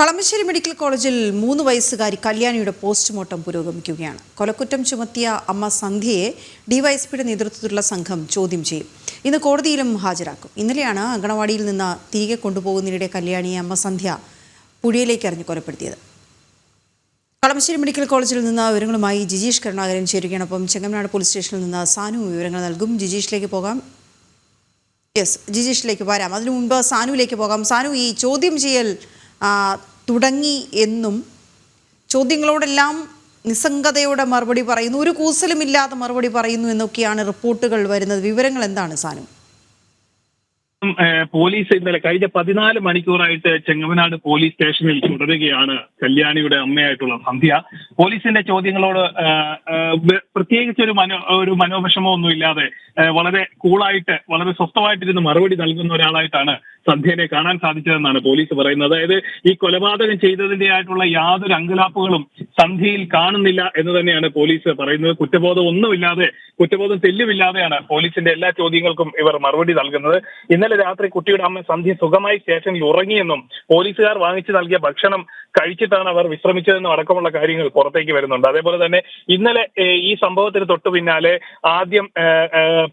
Kalamassery medical കോളേജിൽ മൂന്ന് വയസ്സുകാരി കല്യാണിയുടെ പോസ്റ്റ്മോർട്ടം പുരോഗമിക്കുകയാണ്. കൊലക്കുറ്റം ചുമത്തിയ അമ്മ സന്ധ്യയെ ഡിവൈഎസ്പിയുടെ നേതൃത്വത്തിലുള്ള സംഘം ചോദ്യം ചെയ്യും. ഇന്ന് കോടതിയിലും ഹാജരാക്കും. ഇന്നലെയാണ് അങ്കണവാടിയിൽ നിന്ന് തിരികെ കൊണ്ടുപോകുന്നതിനിടെ കല്യാണിയെ അമ്മ സന്ധ്യ പുഴയിലേക്ക് എറിഞ്ഞ് കൊലപ്പെടുത്തിയത്. കളമശ്ശേരി മെഡിക്കൽ കോളേജിൽ നിന്ന് വിവരങ്ങളുമായി ജിജീഷ് കരുണാകരൻ ചേരുകയാണ്. അപ്പം ചെങ്ങമനാട് പോലീസ് സ്റ്റേഷനിൽ നിന്ന് സാനു വിവരങ്ങൾ നൽകും. ജിജീഷിലേക്ക് പോകാം. യെസ് ജിജീഷിലേക്ക് വരാം. അതിനു മുൻപ് സാനുവിലേക്ക് പോകാം. സാനു ഈ ചോദ്യം ചെയ്യൽ തുടങ്ങി എന്നും ചോദ്യങ്ങളോടെല്ലാം നിസ്സംഗതയോടെ മറുപടി പറയുന്നു ഒരു കൂസലുമില്ലാതെ മറുപടി പറയുന്നു എന്നൊക്കെയാണ് റിപ്പോർട്ടുകൾ വരുന്നത്. വിവരങ്ങൾ എന്താണ് സാനു? പോലീസ് ഇന്നലെ കഴിഞ്ഞ പതിനാല് മണിക്കൂറായിട്ട് ചെങ്ങമനാട് പോലീസ് സ്റ്റേഷനിൽ തുടരുകയാണ് കല്യാണിയുടെ അമ്മയായിട്ടുള്ള സന്ധ്യ. പോലീസിന്റെ ചോദ്യങ്ങളോട് പ്രത്യേകിച്ച് ഒരു മനോ ഒരു മനോവിഷമോ ഒന്നും ഇല്ലാതെ വളരെ കൂളായിട്ട് വളരെ സ്വസ്ഥമായിട്ടിരുന്ന് മറുപടി നൽകുന്ന ഒരാളായിട്ടാണ് സന്ധ്യനെ കാണാൻ സാധിച്ചതെന്നാണ് പോലീസ് പറയുന്നത്. അതായത് ഈ കൊലപാതകം ചെയ്തതിന്റെ ആയിട്ടുള്ള യാതൊരു അങ്കലാപ്പുകളും സന്ധ്യയിൽ കാണുന്നില്ല എന്ന് തന്നെയാണ് പോലീസ് പറയുന്നത്. കുറ്റബോധം ഒന്നുമില്ലാതെ കുറ്റബോധം തെല്ലുമില്ലാതെയാണ് പോലീസിന്റെ എല്ലാ ചോദ്യങ്ങൾക്കും ഇവർ മറുപടി നൽകുന്നത്. ഇന്നലെ രാത്രി കുട്ടിയുടെ അമ്മ സന്ധ്യ സുഖമായി സ്റ്റേഷനിൽ ഉറങ്ങിയെന്നും പോലീസുകാർ വാങ്ങിച്ചു നൽകിയ ഭക്ഷണം കഴിച്ചിട്ടാണ് അവർ വിശ്രമിച്ചതെന്നും അടക്കമുള്ള കാര്യങ്ങൾ പുറത്തേക്ക് വരുന്നുണ്ട്. അതേപോലെ തന്നെ ഇന്നലെ ഈ സംഭവത്തിന് തൊട്ടു പിന്നാലെ ആദ്യം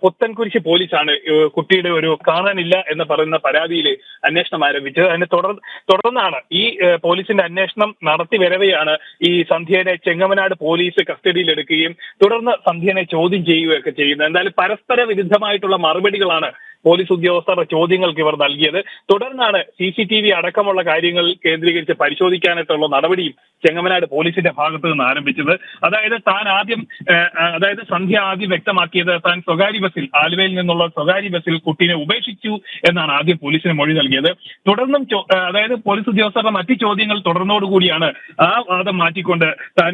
പുത്തൻകുരിശ് പോലീസാണ് കുട്ടിയുടെ ഒരു കാണാനില്ല എന്ന് പറയുന്ന പരാതിയിൽ അന്വേഷണം ആരംഭിച്ചത്. അതിനെ തുടർ തുടർന്നാണ് ഈ പോലീസിന്റെ അന്വേഷണം നടത്തി വരവെയാണ് ഈ സന്ധ്യനെ ചെങ്ങമനാട് പോലീസ് കസ്റ്റഡിയിലെടുക്കുകയും തുടർന്ന് സന്ധ്യനെ ചോദ്യം ചെയ്യുകയൊക്കെ ചെയ്യുന്നത്. എന്തായാലും പരസ്പര വിരുദ്ധമായിട്ടുള്ള മറുപടികളാണ് പോലീസ് ഉദ്യോഗസ്ഥരുടെ ചോദ്യങ്ങൾക്ക് ഇവർ നൽകിയത്. തുടർന്നാണ് സി സി ടി വി അടക്കമുള്ള കാര്യങ്ങൾ കേന്ദ്രീകരിച്ച് പരിശോധിക്കാനായിട്ടുള്ള നടപടിയും ചെങ്ങമനാട് പോലീസിന്റെ ഭാഗത്ത് നിന്ന് ആരംഭിച്ചത്. അതായത് താൻ ആദ്യം അതായത് സന്ധ്യ ആദ്യം വ്യക്തമാക്കിയത് താൻ സ്വകാര്യ ബസ്സിൽ ആലുവയിൽ നിന്നുള്ള സ്വകാര്യ ബസ്സിൽ കുട്ടീനെ ഉപേക്ഷിച്ചു എന്നാണ് ആദ്യം പോലീസിന് മൊഴി നൽകിയത്. തുടർന്നും അതായത് പോലീസ് ഉദ്യോഗസ്ഥരുടെ മറ്റു ചോദ്യങ്ങൾ തുടർന്നോടുകൂടിയാണ് ആ വാദം മാറ്റിക്കൊണ്ട് താൻ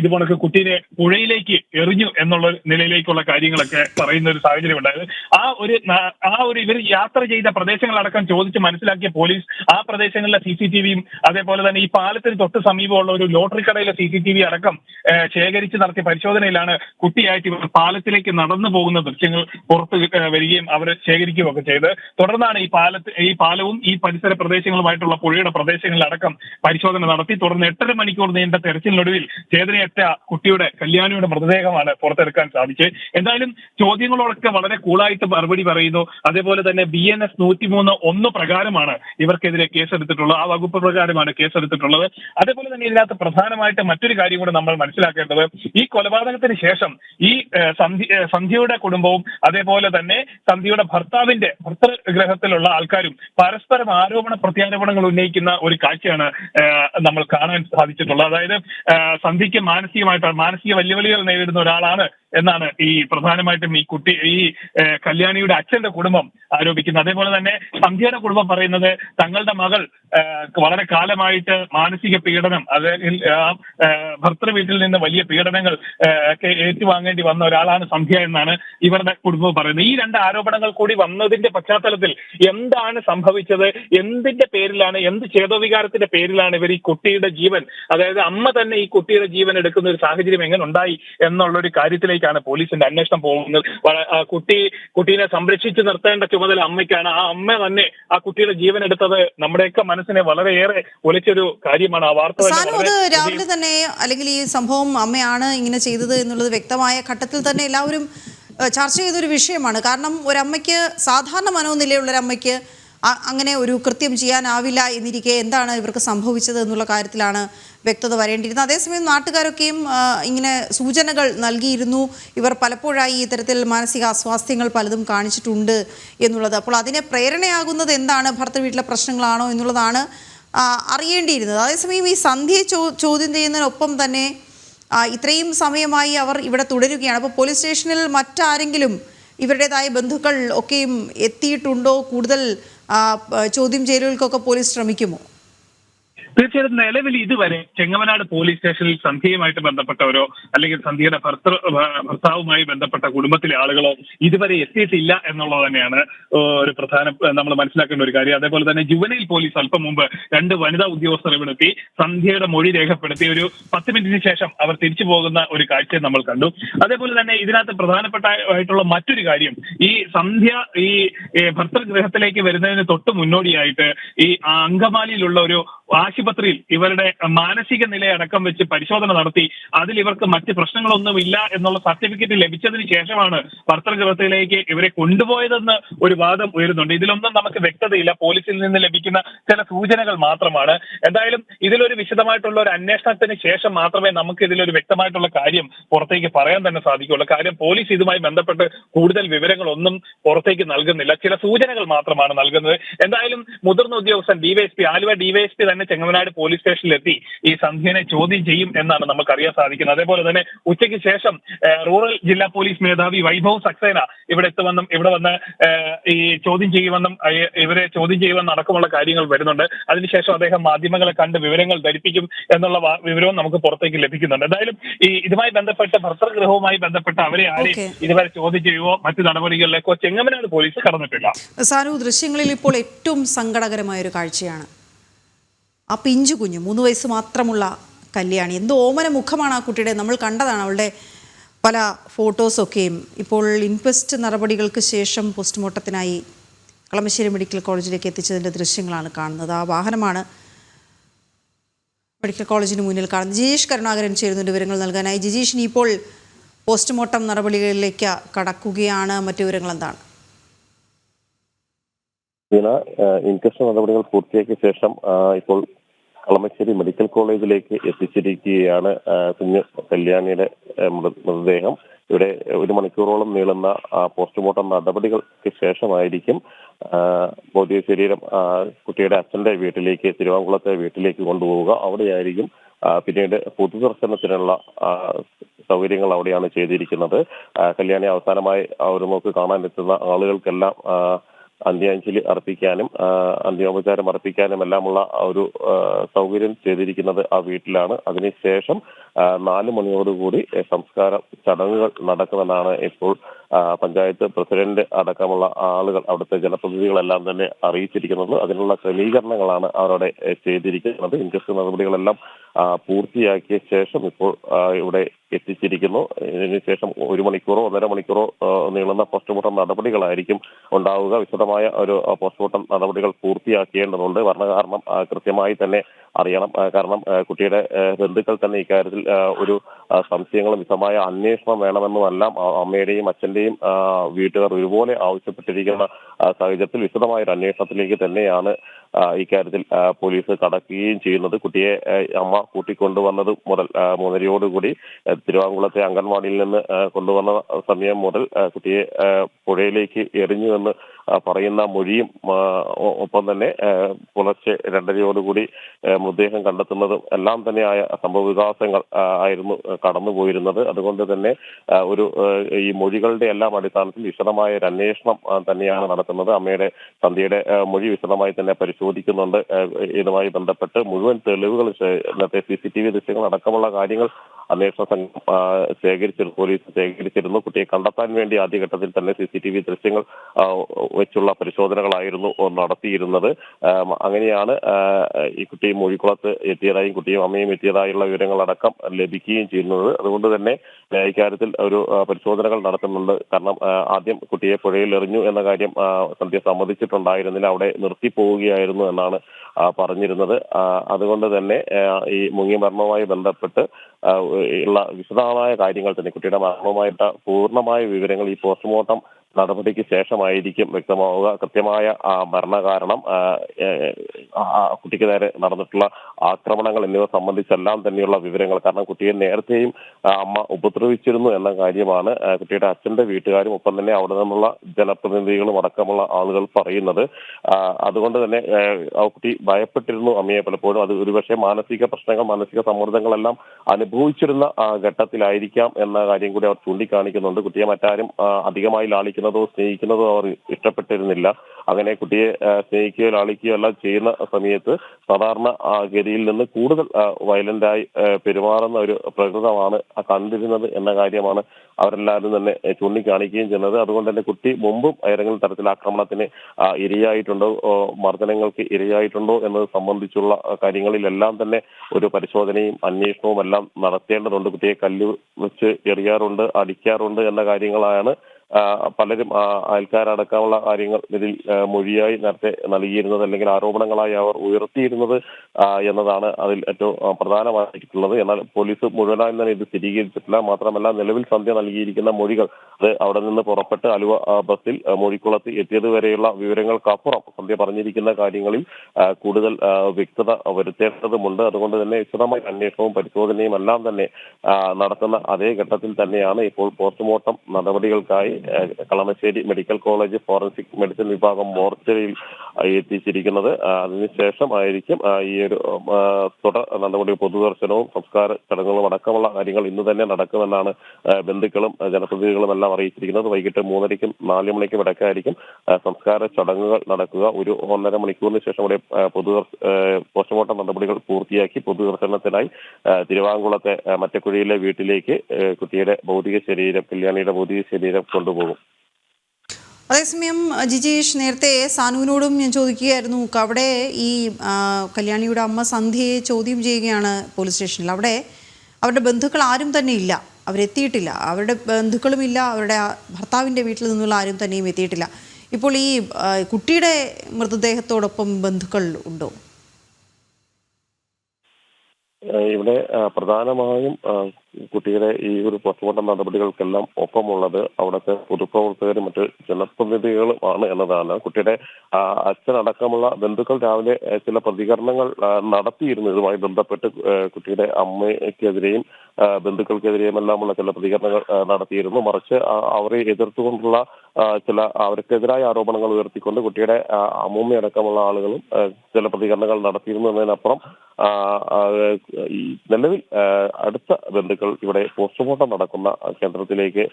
ഇതുപോലൊക്കെ കുട്ടീനെ പുഴയിലേക്ക് എറിഞ്ഞു എന്നുള്ള നിലയിലേക്കുള്ള കാര്യങ്ങളൊക്കെ പറയുന്ന ഒരു സാഹചര്യം ഉണ്ടായത്. ആ ഒരു ആ ഒരു ഇവർ യാത്ര ചെയ്ത പ്രദേശങ്ങളടക്കം ചോദിച്ച് മനസ്സിലാക്കിയ പോലീസ് ആ പ്രദേശങ്ങളിലെ സി സി ടി വിയും അതേപോലെ തന്നെ ഈ പാലത്തിന് തൊട്ട് സമീപമുള്ള ഒരു ലോട്ടറി കടയിലെ സി സി ടി വി അടക്കം ശേഖരിച്ച് നടത്തിയ പരിശോധനയിലാണ് കുട്ടിയായിട്ട് ഇവർ പാലത്തിലേക്ക് നടന്നു പോകുന്ന ദൃശ്യങ്ങൾ പുറത്ത് വരികയും അവർ ശേഖരിക്കുകയും ഒക്കെ ചെയ്ത്. തുടർന്നാണ് ഈ പാലത്ത് ഈ പാലവും ഈ പരിസര പ്രദേശങ്ങളുമായിട്ടുള്ള പുഴയുടെ പ്രദേശങ്ങളിലടക്കം പരിശോധന നടത്തി. തുടർന്ന് എട്ടര മണിക്കൂർ നീണ്ട തെരച്ചിലിനൊടുവിൽ ചേതനയറ്റ കുട്ടിയുടെ കല്യാണിയുടെ മൃതദേഹമാണ് പുറത്തെടുക്കാൻ സാധിച്ചത്. എന്തായാലും ചോദ്യങ്ങളോടൊക്കെ വളരെ കൂളായിട്ട് മറുപടി പറയുന്നു. അതേപോലെ തന്നെ ബി എൻ എസ് നൂറ്റിമൂന്ന് ഒന്ന് പ്രകാരമാണ് ഇവർക്കെതിരെ കേസെടുത്തിട്ടുള്ളത് ആ വകുപ്പ് പ്രകാരമാണ് കേസെടുത്തിട്ടുള്ളത്. അതേപോലെ തന്നെ ഇതിനകത്ത് പ്രധാനമായിട്ട് മറ്റൊരു കാര്യം കൂടെ നമ്മൾ മനസ്സിലാക്കേണ്ടത്. ഈ കൊലപാതകത്തിന് ശേഷം ഈ സന്ധി സന്ധ്യ സന്ധ്യയുടെ കുടുംബവും അതേപോലെ തന്നെ സന്ധ്യയുടെ ഭർത്താവിന്റെ ഭർത്തൃഗ്രഹത്തിലുള്ള ആൾക്കാരും പരസ്പരം ആരോപണ പ്രത്യാരോപണങ്ങൾ ഉന്നയിക്കുന്ന ഒരു കാഴ്ചയാണ് നമ്മൾ കാണാൻ സാധിച്ചിട്ടുള്ളത്. അതായത് സന്ധിക്ക് മാനസികമായിട്ട് മാനസിക വെല്ലുവിളികൾ നേരിടുന്ന ഒരാളാണ് എന്നാണ് ഈ പ്രധാനമായിട്ടും ഈ കുട്ടി ഈ കല്യാണിയുടെ അച്ഛന്റെ കുടുംബം ആരോപിക്കുന്നത് അതേപോലെ തന്നെ സന്ധ്യയുടെ കുടുംബം പറയുന്നത് തങ്ങളുടെ മകൾ വളരെ കാലമായിട്ട് മാനസിക പീഡനം അല്ലെങ്കിൽ ഭർത്തൃ വീട്ടിൽ നിന്ന് വലിയ പീഡനങ്ങൾ ഒക്കെ ഏറ്റുവാങ്ങേണ്ടി വന്ന ഒരാളാണ് സന്ധ്യ എന്നാണ് ഇവരുടെ കുടുംബം പറയുന്നത്. ഈ രണ്ട് ആരോപണങ്ങൾ കൂടി വന്നതിന്റെ പശ്ചാത്തലത്തിൽ എന്താണ് സംഭവിച്ചത്? എന്തിന്റെ പേരിലാണ്? എന്ത് ചേതോവികാരത്തിന്റെ പേരിലാണ് ഇവർ ഈ കുട്ടിയുടെ ജീവൻ അതായത് അമ്മ തന്നെ ഈ കുട്ടിയുടെ ജീവൻ എടുക്കുന്ന ഒരു സാഹചര്യം എങ്ങനെ ഉണ്ടായി എന്നുള്ള ഒരു കാര്യത്തിലേക്കാണ് പോലീസിന്റെ അന്വേഷണം പോകുന്നത്. കുട്ടി കുട്ടീനെ സംരക്ഷിച്ചു നിർത്തേണ്ട ചുമതല അമ്മയ്ക്കാണ്. ആ അമ്മ തന്നെ ആ കുട്ടിയുടെ ജീവൻ എടുത്തത് നമ്മുടെയൊക്കെ മനസ്സിനെ വളരെയേറെ ഒലിച്ചൊരു കാര്യമാണ്. ആ വാർത്ത രാവിലെ തന്നെ അല്ലെങ്കിൽ ഈ സംഭവം അമ്മയാണ് ഇങ്ങനെ ചെയ്തത് എന്നുള്ളത് വ്യക്തമായ ഘട്ടത്തിൽ തന്നെ എല്ലാവരും ചർച്ച ചെയ്തൊരു വിഷയമാണ്. കാരണം ഒരമ്മയ്ക്ക് സാധാരണ മനോനിലയുള്ള ഒരു അമ്മയ്ക്ക് അങ്ങനെ ഒരു കൃത്യം ചെയ്യാനാവില്ല എന്നിരിക്കെ എന്താണ് ഇവർക്ക് സംഭവിച്ചത് എന്നുള്ള കാര്യത്തിലാണ് വ്യക്തത വരേണ്ടിയിരുന്നു. അതേസമയം നാട്ടുകാരൊക്കെയും ഇങ്ങനെ സൂചനകൾ നൽകിയിരുന്നു. ഇവർ പലപ്പോഴായി ഇത്തരത്തിൽ മാനസിക അസ്വാസ്ഥ്യങ്ങൾ പലതും കാണിച്ചിട്ടുണ്ട് എന്നുള്ളത്. അപ്പോൾ അതിനെ പ്രേരണയാകുന്നത് എന്താണ്? ഭർത്തൃ വീട്ടിലെ പ്രശ്നങ്ങളാണോ എന്നുള്ളതാണ് അറിയേണ്ടിയിരുന്നത്. അതേസമയം ഈ സന്ധ്യയെ ചോ ചോദ്യം ചെയ്യുന്നതിനൊപ്പം തന്നെ ഇത്രയും സമയമായി അവർ ഇവിടെ തുടരുകയാണ്. അപ്പോൾ പോലീസ് സ്റ്റേഷനിൽ മറ്റാരെങ്കിലും ഇവരുടേതായ ബന്ധുക്കൾ ഒക്കെയും എത്തിയിട്ടുണ്ടോ? കൂടുതൽ ചോദ്യം ചെയ്യലുകൾക്കൊക്കെ പോലീസ് ശ്രമിക്കുമോ? തീർച്ചയായിട്ടും നിലവിൽ ഇതുവരെ ചെങ്ങമനാട് പോലീസ് സ്റ്റേഷനിൽ സന്ധ്യയുമായിട്ട് ബന്ധപ്പെട്ടവരോ അല്ലെങ്കിൽ സന്ധ്യയുടെ ഭർത്തൃ ഭർത്താവുമായി ബന്ധപ്പെട്ട കുടുംബത്തിലെ ആളുകളോ ഇതുവരെ എത്തിയിട്ടില്ല എന്നുള്ളത് തന്നെയാണ് ഒരു പ്രധാന നമ്മൾ മനസ്സിലാക്കേണ്ട ഒരു കാര്യം. അതേപോലെ തന്നെ ജുവനയിൽ പോലീസ് അല്പം മുമ്പ് രണ്ട് വനിതാ ഉദ്യോഗസ്ഥർ ഇവിടെത്തി സന്ധ്യയുടെ മൊഴി രേഖപ്പെടുത്തി ഒരു പത്ത് മിനിറ്റിന് ശേഷം അവർ തിരിച്ചു പോകുന്ന ഒരു കാഴ്ച നമ്മൾ കണ്ടു. അതേപോലെ തന്നെ ഇതിനകത്ത് പ്രധാനപ്പെട്ട ആയിട്ടുള്ള മറ്റൊരു കാര്യം ഈ സന്ധ്യ ഈ ഭർത്തൃഗൃഹത്തിലേക്ക് വരുന്നതിന് തൊട്ട് മുന്നോടിയായിട്ട് ഈ അങ്കമാലിയിലുള്ള ഒരു ആശുപത്രിയിൽ ഇവരുടെ മാനസിക നിലയടക്കം വെച്ച് പരിശോധന നടത്തി അതിൽ ഇവർക്ക് മറ്റ് പ്രശ്നങ്ങളൊന്നും ഇല്ല എന്നുള്ള സർട്ടിഫിക്കറ്റ് ലഭിച്ചതിന് ശേഷമാണ് ഭർത്തൃഗൃഹത്തിലേക്ക് ഇവരെ കൊണ്ടുപോയതെന്ന് ഒരു വാദം ഉയരുന്നുണ്ട്. ഇതിലൊന്നും നമുക്ക് വ്യക്തതയില്ല. പോലീസിൽ നിന്ന് ലഭിക്കുന്ന ചില സൂചനകൾ മാത്രമാണ്. എന്തായാലും ഇതിലൊരു വിശദമായിട്ടുള്ള ഒരു അന്വേഷണത്തിന് ശേഷം മാത്രമേ നമുക്ക് ഇതിലൊരു വ്യക്തമായിട്ടുള്ള കാര്യം പുറത്തേക്ക് പറയാൻ തന്നെ സാധിക്കുള്ളൂ കാര്യം പോലീസ് ഇതുമായി ബന്ധപ്പെട്ട് കൂടുതൽ വിവരങ്ങളൊന്നും പുറത്തേക്ക് നൽകുന്നില്ല. ചില സൂചനകൾ മാത്രമാണ് നൽകുന്നത്. എന്തായാലും മുതിർന്ന ഉദ്യോഗസ്ഥൻ ഡിവൈഎസ്പി ആലുവ ഡിവൈഎസ്പി തന്നെ ചെങ്ങമനാട് പോലീസ് സ്റ്റേഷനിലെത്തി ഈ സന്ധ്യനെ ചോദ്യം ചെയ്യും എന്നാണ് നമുക്ക് അറിയാൻ സാധിക്കുന്നത്. അതേപോലെ തന്നെ ഉച്ചയ്ക്ക് ശേഷം റൂറൽ ജില്ലാ പോലീസ് മേധാവി വൈഭവ് സക്സേന ഇവിടെ എത്തുമെന്നും ഇവിടെ വന്ന് ഈ ചോദ്യം ചെയ്യുമെന്നും ഇവരെ ചോദ്യം ചെയ്യുമെന്നും അടക്കമുള്ള കാര്യങ്ങൾ വരുന്നുണ്ട്. അതിനുശേഷം അദ്ദേഹം മാധ്യമങ്ങളെ കണ്ട് വിവരങ്ങൾ ധരിപ്പിക്കും എന്നുള്ള വിവരവും നമുക്ക് പുറത്തേക്ക് ലഭിക്കുന്നുണ്ട്. എന്തായാലും ഈ ഇതുമായി ബന്ധപ്പെട്ട ഭർത്തൃഗൃഹവുമായി ബന്ധപ്പെട്ട അവരെ ആരെയും. ഇതുവരെ ചോദ്യം ചെയ്യുവോ മറ്റു നടപടികളിലേക്കോ ചെങ്ങമനാട് പോലീസ് കടന്നിട്ടില്ല. സാനു ദൃശ്യങ്ങളിൽ ഇപ്പോൾ ഏറ്റവും സങ്കടകരമായ ഒരു കാഴ്ചയാണ്. ആ പിഞ്ചു കുഞ്ഞു മൂന്ന് വയസ്സ് മാത്രമുള്ള കല്യാണി. എന്ത് ഓമന മുഖമാണ് ആ കുട്ടിയുടെ? നമ്മൾ കണ്ടതാണ് അവളുടെ പല ഫോട്ടോസൊക്കെയും. ഇപ്പോൾ ഇൻക്വസ്റ്റ് നടപടികൾക്ക് ശേഷം പോസ്റ്റ്മോർട്ടത്തിനായി കളമശ്ശേരി മെഡിക്കൽ കോളേജിലേക്ക് എത്തിച്ചതിന്റെ ദൃശ്യങ്ങളാണ് കാണുന്നത്. ആ വാഹനമാണ് മെഡിക്കൽ കോളേജിന് മുന്നിൽ കാണുന്നത്. ജിജീഷ് കരുണാകരൻ ചേരുന്നുണ്ട് വിവരങ്ങൾ നൽകാനായി. ജിജീഷിന് ഇപ്പോൾ പോസ്റ്റ്മോർട്ടം നടപടികളിലേക്ക് കടക്കുകയാണ്. മറ്റു വിവരങ്ങൾ എന്താണ്? ഇൻക്വസ്റ്റ് നടപടികൾ പൂർത്തിയാക്കിയ ശേഷം ഇപ്പോൾ കളമശ്ശേരി മെഡിക്കൽ കോളേജിലേക്ക് എത്തിച്ചിരിക്കുകയാണ് കുഞ്ഞ് കല്യാണിയുടെ മൃതദേഹം. ഇവിടെ ഒരു മണിക്കൂറോളം നീളുന്ന പോസ്റ്റ്മോർട്ടം നടപടികൾക്ക് ശേഷമായിരിക്കും ഭൗതിക ശരീരം കുട്ടിയുടെ അച്ഛന്റെ വീട്ടിലേക്ക് തിരുവാങ്കുളത്തെ വീട്ടിലേക്ക് കൊണ്ടുപോവുക. അവിടെയായിരിക്കും പിന്നീട് പൊതുദർശനത്തിനുള്ള സൗകര്യങ്ങൾ അവിടെയാണ് ചെയ്തിരിക്കുന്നത്. കല്യാണി അവസാനമായി ഒരു നോക്ക് കാണാൻ എത്തുന്ന ആളുകൾക്കെല്ലാം അന്ത്യാഞ്ജലി അർപ്പിക്കാനും അന്ത്യോപചാരം അർപ്പിക്കാനും എല്ലാമുള്ള ഒരു സൗകര്യം ചെയ്തിരിക്കുന്നത് ആ വീട്ടിലാണ്. അതിനുശേഷം നാല് മണിയോടുകൂടി സംസ്കാര ചടങ്ങുകൾ നടക്കുമെന്നാണ് ഇപ്പോൾ പഞ്ചായത്ത് പ്രസിഡന്റ് അടക്കമുള്ള ആളുകൾ അവിടുത്തെ ജനപ്രതിനിധികളെല്ലാം തന്നെ അറിയിച്ചിരിക്കുന്നത്. അതിനുള്ള ക്രമീകരണങ്ങളാണ് അവരവിടെ ചെയ്തിരിക്കുന്നത്. ഇൻകസ്റ്റ് നടപടികളെല്ലാം പൂർത്തിയാക്കിയ ശേഷം ഇപ്പോൾ ഇവിടെ എത്തിച്ചിരിക്കുന്നു. ഇതിനുശേഷം ഒരു മണിക്കൂറോ ഒന്നര മണിക്കൂറോ നീളുന്ന പോസ്റ്റ്മോർട്ടം നടപടികളായിരിക്കും ഉണ്ടാവുക. വിശദമായ ഒരു പോസ്റ്റ്മോർട്ടം നടപടികൾ പൂർത്തിയാക്കേണ്ടതുണ്ട്. കാരണം കൃത്യമായി തന്നെ അറിയണം. കാരണം കുട്ടിയുടെ ബന്ധുക്കൾ തന്നെ ഇക്കാര്യത്തിൽ ഒരു സംശയങ്ങളും വിശദമായ അന്വേഷണം വേണമെന്നുമെല്ലാം അമ്മയുടെയും അച്ഛന്റെയും വീട്ടുകാർ ഒരുപോലെ ആവശ്യപ്പെട്ടിരിക്കുന്ന സാഹചര്യത്തിൽ വിശദമായ ഒരു അന്വേഷണത്തിലേക്ക് തന്നെയാണ് ഇക്കാര്യത്തിൽ പോലീസ് കടക്കുകയും ചെയ്യുന്നത്. കുട്ടിയെ അമ്മ കൂട്ടിക്കൊണ്ടുവന്നത് മുതൽ മൂന്നരയോടുകൂടി തിരുവാങ്കുളത്തെ അംഗൻവാടിയിൽ നിന്ന് കൊണ്ടുവന്ന സമയം മുതൽ കുട്ടിയെ പുഴയിലേക്ക് എറിഞ്ഞു എന്ന് ആ, പറയുന്ന മൊഴിയും ഒപ്പം തന്നെ പുലർച്ചെ രണ്ടരയോടുകൂടി മൃതദേഹം കണ്ടെത്തുന്നതും എല്ലാം തന്നെയായ സംഭവ വികാസങ്ങൾ ആയിരുന്നു കടന്നുപോയിരുന്നത്. അതുകൊണ്ട് തന്നെ ഒരു ഈ മൊഴികളുടെ എല്ലാം അടിസ്ഥാനത്തിൽ വിശദമായ ഒരു അന്വേഷണം തന്നെയാണ് നടത്തുന്നത്. അമ്മയുടെ സന്ധ്യയുടെ മൊഴി വിശദമായി തന്നെ പരിശോധിക്കുന്നുണ്ട്. ഇതുമായി ബന്ധപ്പെട്ട് മുഴുവൻ തെളിവുകൾ സി സി ടി വി ദൃശ്യങ്ങൾ അടക്കമുള്ള കാര്യങ്ങൾ അന്വേഷണ സംഘം ശേഖരിച്ചിരുന്നു പോലീസ് ശേഖരിച്ചിരുന്നു. കുട്ടിയെ കണ്ടെത്താൻ വേണ്ടി ആദ്യഘട്ടത്തിൽ തന്നെ സി സി ടി വി ദൃശ്യങ്ങൾ വെച്ചുള്ള പരിശോധനകളായിരുന്നു നടത്തിയിരുന്നത്. അങ്ങനെയാണ് ഈ കുട്ടി മൊഴിക്കുളത്ത് എത്തിയതായും കുട്ടിയും അമ്മയും എത്തിയതായുള്ള വിവരങ്ങളടക്കം ലഭിക്കുകയും ചെയ്യുന്നത്. അതുകൊണ്ട് തന്നെ ഇക്കാര്യത്തിൽ ഒരു പരിശോധനകൾ നടത്തുന്നുണ്ട്. കാരണം ആദ്യം കുട്ടിയെ പുഴയിൽ എറിഞ്ഞു എന്ന കാര്യം സന്ധ്യ സമ്മതിച്ചിട്ടുണ്ടായിരുന്നില്ല. അവിടെ നിർത്തി പോവുകയായിരുന്നു എന്നാണ് പറഞ്ഞിരുന്നത്. അതുകൊണ്ട് തന്നെ ഈ മുങ്ങി മരണവുമായി ബന്ധപ്പെട്ട് ഉള്ള വിശദമായ കാര്യങ്ങൾ തന്നെ കുട്ടിയുടെ മരണവുമായിട്ട് പൂർണമായ വിവരങ്ങൾ ഈ പോസ്റ്റ്മോർട്ടം നടപടിക്ക് ശേഷമായിരിക്കും വ്യക്തമാവുക. കൃത്യമായ ആ മരണകാരണം കുട്ടിക്ക് നേരെ നടന്നിട്ടുള്ള ആക്രമണങ്ങൾ എന്നിവ സംബന്ധിച്ചെല്ലാം തന്നെയുള്ള വിവരങ്ങൾ. കാരണം കുട്ടിയെ നേരത്തെയും അമ്മ ഉപദ്രവിച്ചിരുന്നു എന്ന കാര്യമാണ് കുട്ടിയുടെ അച്ഛന്റെ വീട്ടുകാരും ഒപ്പം തന്നെ അവിടെ നിന്നുള്ള ജനപ്രതിനിധികളും അടക്കമുള്ള ആളുകൾ പറയുന്നത്. അതുകൊണ്ട് തന്നെ ആ കുട്ടി ഭയപ്പെട്ടിരുന്നു അമ്മയെ പലപ്പോഴും. അത് ഒരുപക്ഷെ മാനസിക പ്രശ്നങ്ങൾ മാനസിക സമ്മർദ്ദങ്ങളെല്ലാം അനുഭവിച്ചിരുന്ന ഘട്ടത്തിലായിരിക്കാം എന്ന കാര്യം കൂടി അവർ ചൂണ്ടിക്കാണിക്കുന്നുണ്ട്. കുട്ടിയെ മറ്റാരും അധികമായി ലാളിക്കുന്നതോ സ്നേഹിക്കുന്നതോ അവർ ഇഷ്ടപ്പെട്ടിരുന്നില്ല. അങ്ങനെ കുട്ടിയെ സ്നേഹിക്കുകയോ ലാളിക്കുകയോ എല്ലാം ചെയ്യുന്ന സമയത്ത് സാധാരണ ഗതിയിൽ നിന്ന് കൂടുതൽ വയലന്റായി പെരുമാറുന്ന ഒരു പ്രകൃതമാണ് കണ്ടിരുന്നത് എന്ന കാര്യമാണ് അവരെല്ലാവരും തന്നെ ചൂണ്ടിക്കാണിക്കുകയും ചെയ്യുന്നത്. അതുകൊണ്ട് തന്നെ കുട്ടി മുമ്പും ഏതെങ്കിലും തരത്തിൽ ആക്രമണത്തിന് ഇരയായിട്ടുണ്ടോ മർദ്ദനങ്ങൾക്ക് ഇരയായിട്ടുണ്ടോ എന്നത് സംബന്ധിച്ചുള്ള കാര്യങ്ങളിലെല്ലാം തന്നെ ഒരു പരിശോധനയും അന്വേഷണവും എല്ലാം നടത്തേണ്ടതുണ്ട്. കുട്ടിയെ കല്ല് വെച്ച് എറിയാറുണ്ട് അടിക്കാറുണ്ട് എന്ന കാര്യങ്ങളാണ് പലരും അയൽക്കാരടക്കമുള്ള കാര്യങ്ങൾ ഇതിൽ മൊഴിയായി നേരത്തെ നൽകിയിരുന്നത് അല്ലെങ്കിൽ ആരോപണങ്ങളായി അവർ ഉയർത്തിയിരുന്നത് എന്നതാണ് അതിൽ ഏറ്റവും പ്രധാനമായിട്ടുള്ളത്. എന്നാൽ പോലീസ് മുഴുവനായും തന്നെ ഇത് സ്ഥിരീകരിച്ചിട്ടില്ല. മാത്രമല്ല നിലവിൽ സന്ധ്യ നൽകിയിരിക്കുന്ന മൊഴികൾ അത് അവിടെ നിന്ന് പുറപ്പെട്ട് ആലുവ ആ, ബസ്സിൽ മൊഴിക്കുളത്ത് എത്തിയത് വരെയുള്ള വിവരങ്ങൾക്കപ്പുറം സന്ധ്യ പറഞ്ഞിരിക്കുന്ന കാര്യങ്ങളിൽ കൂടുതൽ വ്യക്തത വരുത്തേണ്ടതുമുണ്ട്. അതുകൊണ്ട് തന്നെ വിശദമായ അന്വേഷണവും പരിശോധനയും എല്ലാം തന്നെ നടത്തുന്ന അതേ ഘട്ടത്തിൽ തന്നെയാണ് ഇപ്പോൾ പോസ്റ്റ്മോർട്ടം നടപടികൾക്കായി Kalamassery medical college forensic medicine വിഭാഗം മോർച്ചറിയിൽ എത്തിച്ചിരിക്കുന്നത്. അതിനുശേഷം ആയിരിക്കും ഈ ഒരു തുടർ നടപടി പൊതുദർശനവും സംസ്കാര ചടങ്ങുകളും അടക്കമുള്ള കാര്യങ്ങൾ ഇന്ന് തന്നെ നടക്കുമെന്നാണ് ബന്ധുക്കളും ജനപ്രതിനിധികളും എല്ലാം അറിയിച്ചിരിക്കുന്നത്. വൈകിട്ട് മൂന്നരയ്ക്കും നാല് മണിക്കും ഇടയ്ക്കായിരിക്കും സംസ്കാര ചടങ്ങുകൾ നടക്കുക. ഒരു ഒന്നര മണിക്കൂറിന് ശേഷം ഇവിടെ പൊതു പോസ്റ്റ്മോർട്ടം നടപടികൾ പൂർത്തിയാക്കി പൊതുദർശനത്തിനായി തിരുവാങ്കുളത്തെ മറ്റക്കുഴിയിലെ വീട്ടിലേക്ക് കുട്ടിയുടെ ഭൗതിക ശരീരം കല്യാണിയുടെ ഭൗതിക ശരീരം കൊണ്ടുപോകും. അതേസമയം ജിജീഷ് നേരത്തെ സാനുവിനോടും ഞാൻ ചോദിക്കുകയായിരുന്നു. അവിടെ ഈ കല്യാണിയുടെ അമ്മ സന്ധ്യയെ ചോദ്യം ചെയ്യുകയാണ് പോലീസ് സ്റ്റേഷനിൽ. അവിടെ അവരുടെ ബന്ധുക്കൾ ആരും തന്നെ ഇല്ല. അവരെത്തിയിട്ടില്ല. അവരുടെ ബന്ധുക്കളും ഇല്ല. അവരുടെ ഭർത്താവിന്റെ വീട്ടിൽ നിന്നുള്ള ആരും തന്നെയും എത്തിയിട്ടില്ല. ഇപ്പോൾ ഈ കുട്ടിയുടെ മൃതദേഹത്തോടൊപ്പം ബന്ധുക്കൾ ഉണ്ടോ? ഇവിടെ പ്രധാനമായും കുട്ടിയുടെ ഈ ഒരു പോസ്റ്റ്മോർട്ടം നടപടികൾക്കെല്ലാം ഒപ്പമുള്ളത് അവിടുത്തെ പൊതുപ്രവർത്തകരും മറ്റ് ജനപ്രതിനിധികളുമാണ് എന്നതാണ്. കുട്ടിയുടെ അച്ഛനടക്കമുള്ള ബന്ധുക്കൾ രാവിലെ ചില പ്രതികരണങ്ങൾ നടത്തിയിരുന്നു. ഇതുമായി ബന്ധപ്പെട്ട് കുട്ടിയുടെ അമ്മയ്ക്കെതിരെയും ബന്ധുക്കൾക്കെതിരെയും എല്ലാമുള്ള ചില പ്രതികരണങ്ങൾ നടത്തിയിരുന്നു. മറിച്ച് അവരെ എതിർത്തുകൊണ്ടുള്ള ചില അവർക്കെതിരായ ആരോപണങ്ങൾ ഉയർത്തിക്കൊണ്ട് കുട്ടിയുടെ അമ്മൂമ്മയടക്കമുള്ള ആളുകളും ചില പ്രതികരണങ്ങൾ നടത്തിയിരുന്നു എന്നതിനപ്പുറം നിലവിൽ അടുത്ത ബന്ധുക്കൾ ഇവിടെ പോസ്റ്റ്മോർട്ടം നടക്കുന്ന കേന്ദ്രത്തിലേക്ക്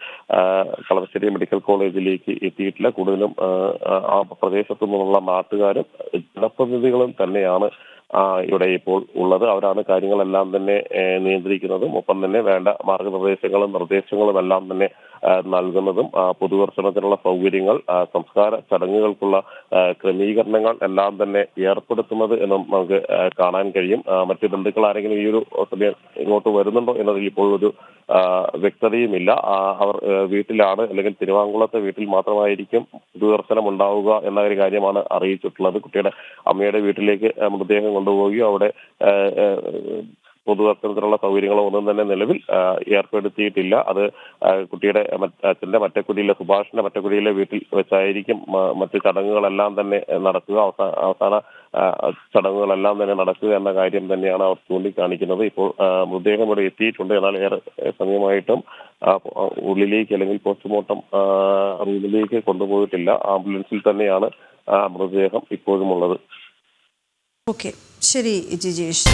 കളമശ്ശേരി മെഡിക്കൽ കോളേജിലേക്ക് എത്തിയിട്ടില്ല. കൂടുതലും ആ, പ്രദേശത്തു നിന്നുള്ള നാട്ടുകാരും ജനപ്രതിനിധികളും തന്നെയാണ് ഇവിടെ ഇപ്പോൾ ഉള്ളത്. അവരാണ് കാര്യങ്ങളെല്ലാം തന്നെ നിയന്ത്രിക്കുന്നതും. ഒപ്പം തന്നെ വേണ്ട മാർഗനിർദ്ദേശങ്ങളും നിർദ്ദേശങ്ങളും എല്ലാം തന്നെ നൽകുന്നതും പൊതുദർശനത്തിനുള്ള സൗകര്യങ്ങൾ സംസ്കാര ചടങ്ങുകൾക്കുള്ള ക്രമീകരണങ്ങൾ എല്ലാം തന്നെ ഏർപ്പെടുത്തുന്നത് എന്നും നമുക്ക് കാണാൻ കഴിയും. മറ്റു ബന്ധുക്കൾ ആരെങ്കിലും ഈ ഒരു സമയം ഇങ്ങോട്ട് വരുന്നുണ്ടോ എന്നതിൽ ഇപ്പോൾ ഒരു വ്യക്തതയുമില്ല. അവർ വീട്ടിലാണ് അല്ലെങ്കിൽ തിരുവാങ്കുളത്തെ വീട്ടിൽ മാത്രമായിരിക്കും പൊതുദർശനം ഉണ്ടാവുക എന്ന ഒരു കാര്യമാണ് അറിയിച്ചിട്ടുള്ളത്. കുട്ടിയുടെ അമ്മയുടെ വീട്ടിലേക്ക് മൃതദേഹം കൊണ്ടുപോവുകയോ അവിടെ ആ, സൗകര്യങ്ങളോ ഒന്നും തന്നെ നിലവിൽ ഏർപ്പെടുത്തിയിട്ടില്ല. അത് കുട്ടിയുടെ അച്ഛന്റെ മറ്റക്കുടിയിലെ സുഭാഷിന്റെ മറ്റക്കുടിയിലെ വീട്ടിൽ വെച്ചായിരിക്കും മറ്റു ചടങ്ങുകളെല്ലാം തന്നെ നടക്കുക. അവസാന ചടങ്ങുകളെല്ലാം തന്നെ നടക്കുക എന്ന കാര്യം തന്നെയാണ് അവർ ചൂണ്ടിക്കാണിക്കുന്നത്. ഇപ്പോൾ മൃതദേഹം ഇവിടെ എത്തിയിട്ടുണ്ട്. എന്നാൽ ഏറെ സമയമായിട്ടും ഉള്ളിലേക്ക് അല്ലെങ്കിൽ പോസ്റ്റ്മോർട്ടം റൂമിലേക്ക് കൊണ്ടുപോയിട്ടില്ല. ആംബുലൻസിൽ തന്നെയാണ് മൃതദേഹം ഇപ്പോഴും ഉള്ളത് ഓക്കെ. ശരി ജിജീഷ്.